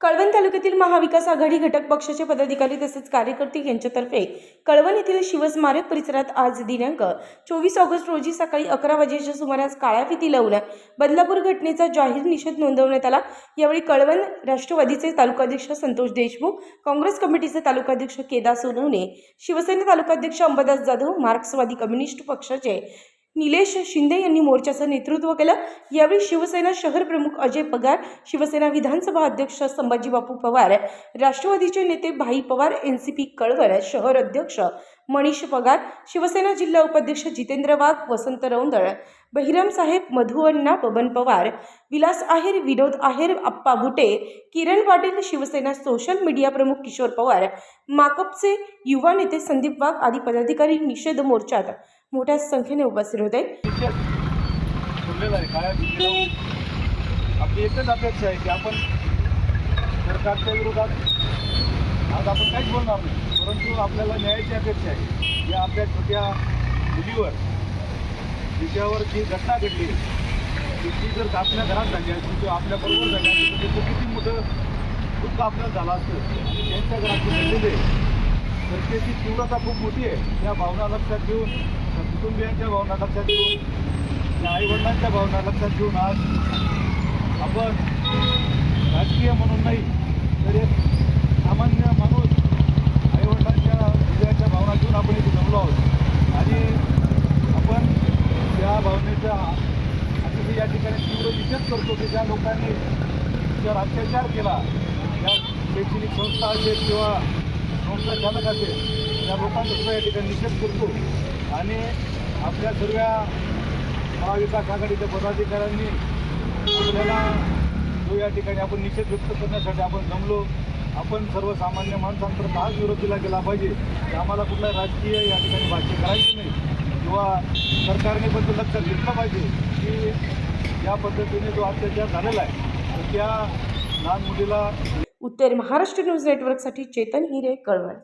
कळवण तालुक्यातील महाविकास आघाडी घटक पक्षाचे पदाधिकारी तसेच कार्यकर्ते यांच्यातर्फे कळवण येथील शिवस्मारक परिसरात आज दिनांक चोवीस ऑगस्ट रोजी सकाळी अकरा वाजेच्या सुमारास काळ्या फिती लावून बदलापूर घटनेचा जाहीर निषेध नोंदवण्यात आला. यावेळी कळवण राष्ट्रवादीचे तालुकाध्यक्ष संतोष देशमुख काँग्रेस कमिटीचे तालुकाध्यक्ष केदार सोनवणे शिवसेना तालुकाध्यक्ष अंबादास जाधव मार्क्सवादी कम्युनिस्ट पक्षाचे निलेश शिंदे यांनी मोर्चाचं नेतृत्व केलं. यावेळी शिवसेना शहर प्रमुख अजय पगार शिवसेना विधानसभा अध्यक्ष संभाजी बापू पवार राष्ट्रवादीचे नेते Bhai Pawar N C P Kalwan शहर अध्यक्ष मनीष पगार शिवसेना जिल्हा उपाध्यक्ष जितेंद्र वाघ वसंत रौंदळ बहिराम साहेब मधुअण्णा बबन पवार विलास आहेर विनोद आहेर अप्पा भुटे किरण पाटील शिवसेना सोशल मीडिया प्रमुख किशोर पवार माकपचे युवा नेते संदीप वाघ आदी पदाधिकारी निषेध मोर्चात मोठ्या संख्येने उपस्थित होते. आपली एकच अपेक्षा आहे की आपण सरकारच्या विरोधात आज आपण काहीच बोलणार नाही. परंतु आपल्याला न्यायाची अपेक्षा आहे. या आपल्या छोट्या मुलीवर तिच्यावर जी घटना घडली ती जर आपल्या घरात झाली असती किंवा आपल्या बरोबर झाली असती तर त्याचं किती मोठं दुःख आपल्याला झालं असतं. त्यांच्या घरात घडलेले तर त्याची तीव्रता खूप मोठी आहे. या भावना लक्षात घेऊन कुटुंबियांच्या भावना लक्षात घेऊन त्या आईवडिलांच्या भावना लक्षात घेऊन आज आपण राजकीय म्हणून नाही तर एक सामान्य माणूस आईवडिलांच्या हृदयाच्या भावना घेऊन आपण इथे जमलो आहोत. आणि आपण त्या भावनेचा अतिशय या ठिकाणी तीव्र निषेध करतो की ज्या लोकांनी जर अत्याचार केला या शैक्षणिक संस्था असेल किंवा संस्था चालक असेल त्या लोकांचा सुद्धा या ठिकाणी निषेध करतो. आणि आपल्या सर्व्या महाविकास आघाडीच्या पदाधिकाऱ्यांनी आपल्याला जो या ठिकाणी आपण निषेध व्यक्त करण्यासाठी आपण जमलो आपण सर्वसामान्य माणसांपर्यंत हाच विरोध दिला गेला पाहिजे की आम्हाला कुठला राजकीय या ठिकाणी भाष्य करायचे नाही किंवा सरकारने पण ते लक्षात घेतलं पाहिजे की या पद्धतीने जो अत्याचार झालेला आहे तर त्या लहान मुलीला उत्तर महाराष्ट्र न्यूज नेटवर्कसाठी चेतन हिरे कळवण.